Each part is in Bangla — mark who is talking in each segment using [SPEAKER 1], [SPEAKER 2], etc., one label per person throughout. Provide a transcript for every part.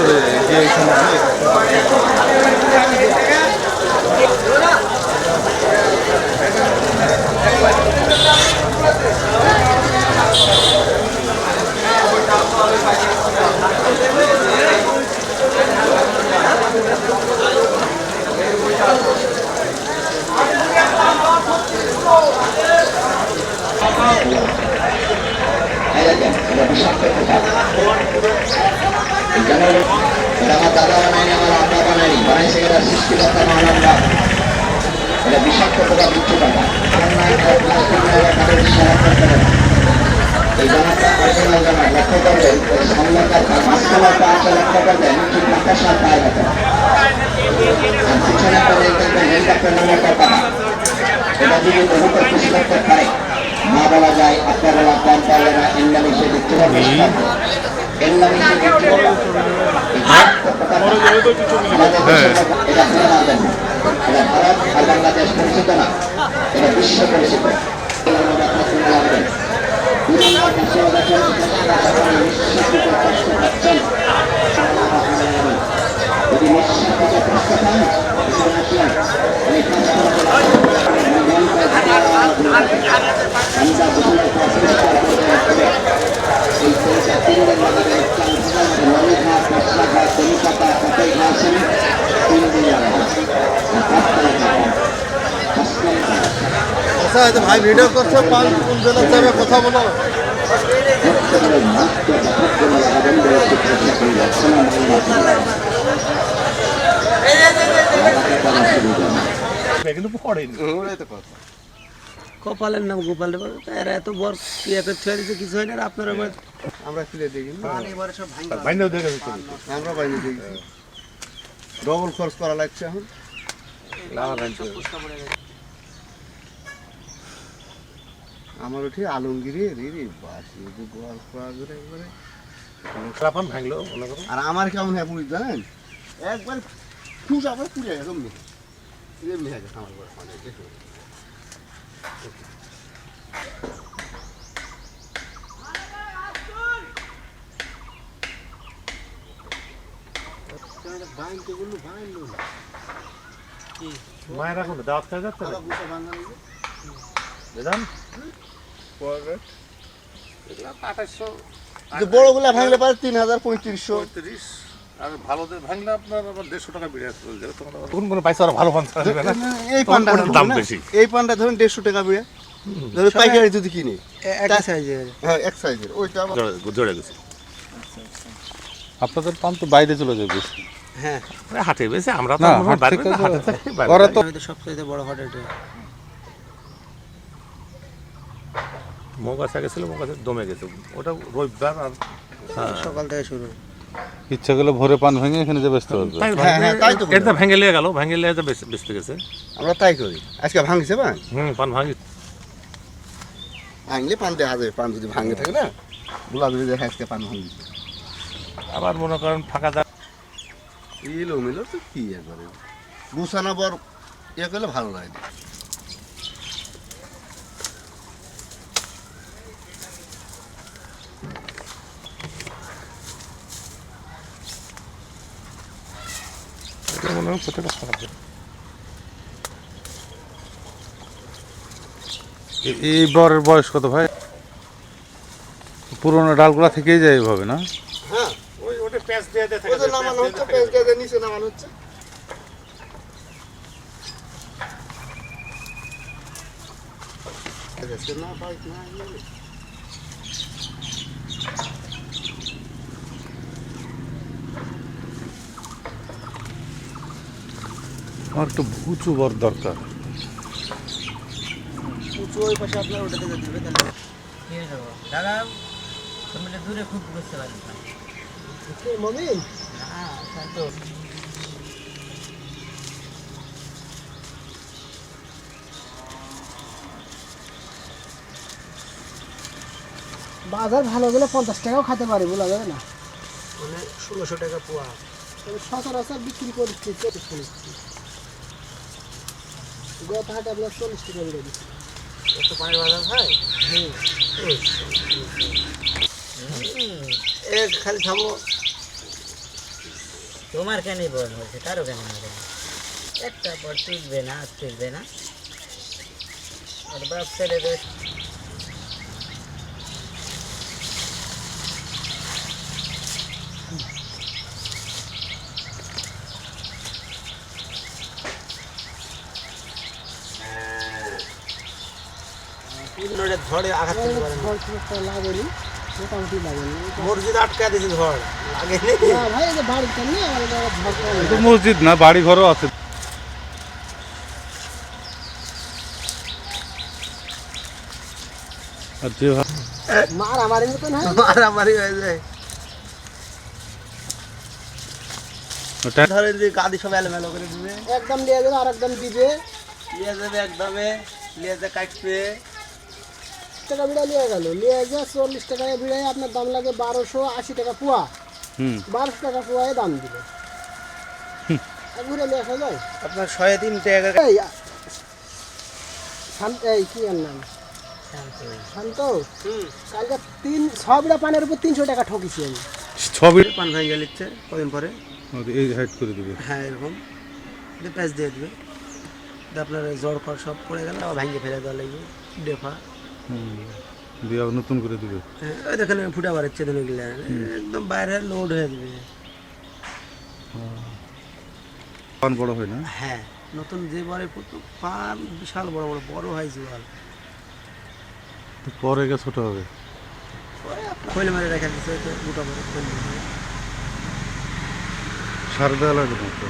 [SPEAKER 1] 얘기해 주셨는데 এরা সৃষ্টিকর্তা এটা বিষাক্ত প্রকার বিচ্ছু এই একটা দেখবেন নামে একটা টাকা এটা যদি বহুত খুশি করতে বলা যায় আপনার কম ইন্ডোনেশিয়া দেখতে পারবে এটা ভারত আর বাংলাদেশ পরিচিত না এটা বিশ্ব পরিচিত যদি নিঃশ্বাস কষ্ট
[SPEAKER 2] আচ্ছা ভাই ভিডিও করছে পাঁচ কোন জেলার যাবে কথা বলো।
[SPEAKER 3] কিন্তু পড়েনি।
[SPEAKER 2] কথা।
[SPEAKER 4] কপালের নাম গোপাল এরা এত বড় ইয়ে ছুঁয়ে দিচ্ছে কিছু হয় না আর আপনারা
[SPEAKER 2] আমরা ফিরে দেখি না।
[SPEAKER 3] বাইন্ডাও দেখে দিচ্ছি।
[SPEAKER 2] আমরা বাইরে দেখি ডবল খরচ করা লাগছে এখন। আমার উঠে আলমগিরি রে রে বাসি গোয়াল খোয়া করে একবারে।
[SPEAKER 3] ক্লাপান ভাঙলো
[SPEAKER 2] আর আমার কেমন হ্যাঁ পুলিশ জানেন? একবার খুশ আবার পুড়ে গেছে আমার ঘরে বাইনতে গুলো বাইনলো
[SPEAKER 3] মায়ের এখন দাওয়াত খাওয়া যাচ্ছে না
[SPEAKER 2] গুছা বাঙালি
[SPEAKER 3] বেদান
[SPEAKER 2] যে বড়গুলা ভাঙলে পারে তিন হাজার পঁয়ত্রিশশো।
[SPEAKER 3] পঁয়ত্রিশ। আর ভালোদের ভাঙলে আপনার আবার দেড়শো টাকা বেড়ে চলে যাবে তখন আবার কোন কোন পয়সা ভালো পান ছাড়া দেবে না?
[SPEAKER 2] এই পানটা
[SPEAKER 3] দাম বেশি।
[SPEAKER 2] এই পানটা ধরুন দেড়শো টাকা বেড়ে। ধরুন পাইকারি যদি কিনে।
[SPEAKER 4] একটা সাইজের।
[SPEAKER 2] হ্যাঁ এক সাইজের। ওইটা আবার
[SPEAKER 3] জড়ে- জড়ে গেছে।
[SPEAKER 5] আপনাদের পান তো বাইরে চলে যাবে।
[SPEAKER 4] হ্যাঁ।
[SPEAKER 3] হাটে বেশি আমরা তো আমরা
[SPEAKER 5] হাট
[SPEAKER 3] বাইরে।
[SPEAKER 5] তো
[SPEAKER 4] সবচেয়ে বড় হট এটা।
[SPEAKER 3] মৌ গাছ গেছিল মৌ গাছের দমে গেছে। ওটা রবিবার আর
[SPEAKER 4] সকাল থেকে শুরু।
[SPEAKER 5] ইচ্ছা করলে ভোরে পান ভেঙে এখানে যে ব্যস্ত হবে
[SPEAKER 2] হ্যাঁ, হ্যাঁ, তাই তো বললাম।
[SPEAKER 3] এটা ভেঙে লিয়ে গেল ভেঙে লিয়ে যা বেচতে গেছে
[SPEAKER 2] আমরা তাই করি। আজকে ভাঙছে পান?
[SPEAKER 3] হুম পান ভাঙি।
[SPEAKER 2] ভাঙলে পান দেখা যাবে পান যদি ভাঙে থাকে না গুলা যদি দেখা আজকে পান ভাঙছে।
[SPEAKER 3] আবার মনে করেন ফাঁকা যা
[SPEAKER 2] এলো মিলো তো কি একবারে গুছানো বর ইয়ে করলে ভালো লাগে
[SPEAKER 3] মনে প্রত্যেকটা খারাপ
[SPEAKER 5] এ- এই বরের বয়স কত ভাই? পুরোনো ডালগুলা থেকেই যায় এভাবে না?
[SPEAKER 2] হ্যাঁ।
[SPEAKER 3] ওই ওটা প্যাঁচ দিয়ে দিয়ে
[SPEAKER 2] ওই তো নামানো হচ্ছে পেঁচ দিয়ে নিচে নামানো হচ্ছে। না পাই না
[SPEAKER 5] আমার একটু উঁচু বর দরকার।
[SPEAKER 4] উঁচু ওই পাশে আপনার ওটাতে যেতে হবে তাহলে
[SPEAKER 6] কি হয়েছে দাদা তুমি দূরে খুব বুঝতে পারি না হ্যাঁ শান্ত
[SPEAKER 7] বাজার ভালো গেলে পঞ্চাশ টাকাও খেতে পারি বলা যাবে না।
[SPEAKER 4] মানে ষোলোশো টাকা পোয়া।
[SPEAKER 7] সচরাচর বিক্রি করছি গত হাটে আপনার চল্লিশ টাকা বেড়ে দিচ্ছি।
[SPEAKER 4] এত পানির বাজার হয়? এ খালি খাব
[SPEAKER 6] তোমার কেন বল হয়েছে? কারও কেন মারে একটা পর তুলবে না আর তুলবে না। আর বাপ ছেলেদের
[SPEAKER 4] ওটা ঝড়ে আঘাত করতে পারে না।
[SPEAKER 7] ঝড় খুব একটা লাগেনি মোটামুটি লাগেনি
[SPEAKER 4] মসজিদ আটকা দিয়েছে ঝড় লাগেনি
[SPEAKER 7] না? ভাই এই যে আমাদের
[SPEAKER 5] মসজিদ না বাড়ি ঘরও আছে। আর যে ভাব-
[SPEAKER 7] মার আমারই মতন হয়
[SPEAKER 4] মারামারি হয়ে যায়। ধরেন যে গাদি সব এলোমেলো করে দিবে।
[SPEAKER 7] একদম নিয়ে যাবে আর একদম দিবে।
[SPEAKER 4] লিয়ে যাবে একদমে লিয়ে যা কাটবে।
[SPEAKER 7] টাকা বিড়া নিয়ে গেল। নিয়ে যা চল্লিশ টাকায় বিড়ায় আপনার দাম লাগে বারোশো আশি টাকা পোয়া।
[SPEAKER 5] হুম।
[SPEAKER 7] বারোশো টাকা পোয়ায় দাম দিবে আর ঘুরে নিয়ে আসা যায়।
[SPEAKER 4] আপনার ছয় তিন টাকা
[SPEAKER 7] এই এই কি এর নাম?
[SPEAKER 6] শান্ত।
[SPEAKER 7] কালকে তিন সবটা পানের উপর তিনশো টাকা ঠকিছি আমি।
[SPEAKER 5] ছবি
[SPEAKER 4] পান ভেঙে নিচ্ছে কদিন পরে।
[SPEAKER 5] এই হাইট করে দিবে।
[SPEAKER 4] হ্যাঁ এরকম। প্যাচ দিয়ে দেবে। আপনার জ্বর কর সব পড়ে গেলে আবার ভেঙে ফেলে দেওয়া লাগবে। ডেফা।
[SPEAKER 5] দিয়ে নতুন করে দিবে।
[SPEAKER 4] ওই দেখেন ফুটা বাড়াচ্ছে দিন গেলে একদম বাইরে লোড হয়ে যাবে।
[SPEAKER 5] পান বড় হয় না?
[SPEAKER 4] হ্যাঁ নতুন যে বরে পান বিশাল বড় বড় বড় হয় জোয়াল
[SPEAKER 5] তো পরে গিয়ে ছোট হবে।
[SPEAKER 4] খৈল মেরে রেখে দিচ্ছে তো গোটা বড় খৈল মেরে।
[SPEAKER 5] সার দেওয়া লাগে তো?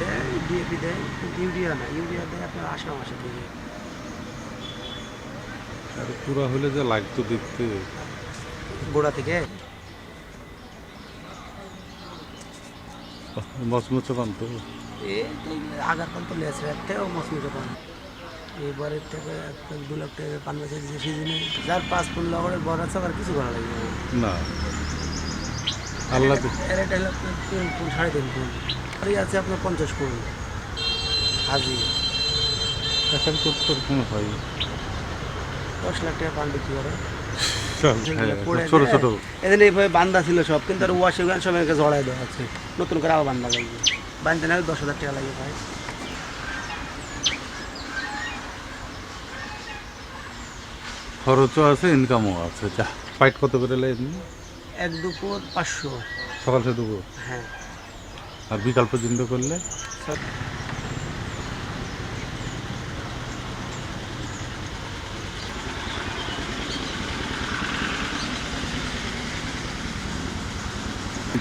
[SPEAKER 4] দেয় ডিএপি দেয় ইউরিয়া না। ইউরিয়া দেয় আপনার আষাঢ় মাসের দিকে
[SPEAKER 5] আর পুরা হলে যে লাগতো দেখতে।
[SPEAKER 4] গোড়া থেকে?
[SPEAKER 5] মচমচে পান তো
[SPEAKER 4] আগার পান তো লেস থেকেও মৌসুমিটা পান এবারের থেকে এক দু লাখ টাকা পান বেচে দিচ্ছে সিজনে যার পাঁচ ফুল লগরের বড় আছে আর কিছু করা লাগবে না।
[SPEAKER 5] আল্লাহ
[SPEAKER 4] এর এটা হলো তিন ফুল সাড়ে তিন ফুল। আর আছে আপনার পঞ্চাশ ফুল। হাজি।
[SPEAKER 5] এখন তো তোর কোনো হয়।
[SPEAKER 4] দশ লাখ টাকা পান বিক্রি করে।
[SPEAKER 5] হ্যাঁ, ছোট ছোট।
[SPEAKER 4] এদিন এইভাবে বান্ধা ছিল সব কিন্তু আর ওয়াশে গান সব একে জড়াই দেওয়া আছে। নতুন করে আবার বান্ধা লাগবে। বান্ধতে না দশ হাজার টাকা লাগবে ভাই।
[SPEAKER 5] খরচও আছে ইনকামও আছে। যা ফাইট কত করে
[SPEAKER 4] এক দুপুর পাঁচশো।
[SPEAKER 5] সকাল সে দেবো
[SPEAKER 4] হ্যাঁ।
[SPEAKER 5] আর বিকাল পর্যন্ত করলে?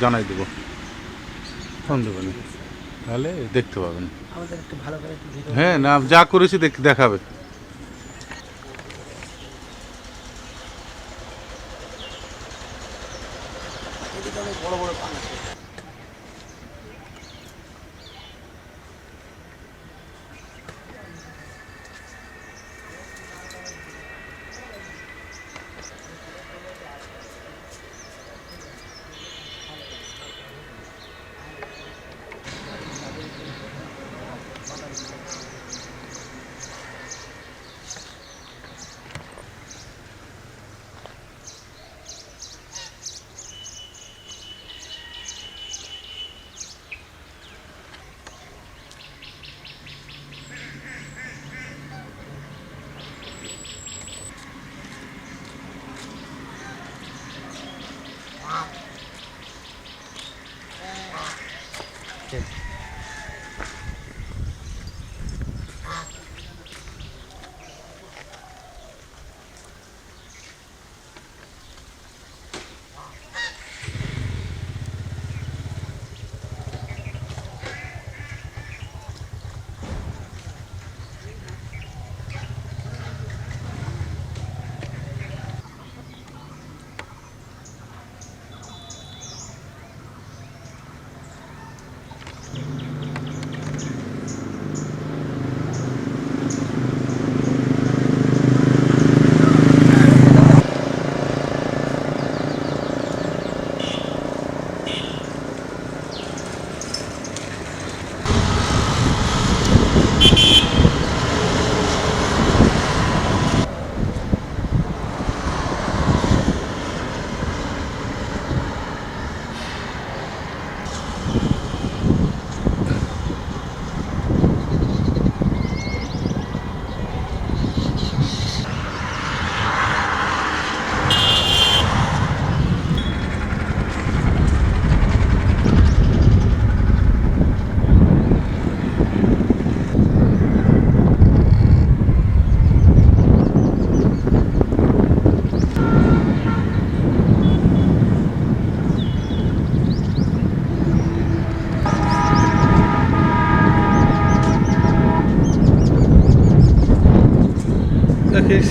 [SPEAKER 5] জানাই দেবো। ফোন দেবেন তাহলে দেখতে পাবেন। হ্যাঁ না যা করেছি দেখ দেখাবে।
[SPEAKER 4] বড় বড়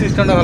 [SPEAKER 5] সিস্টেমটা ভালো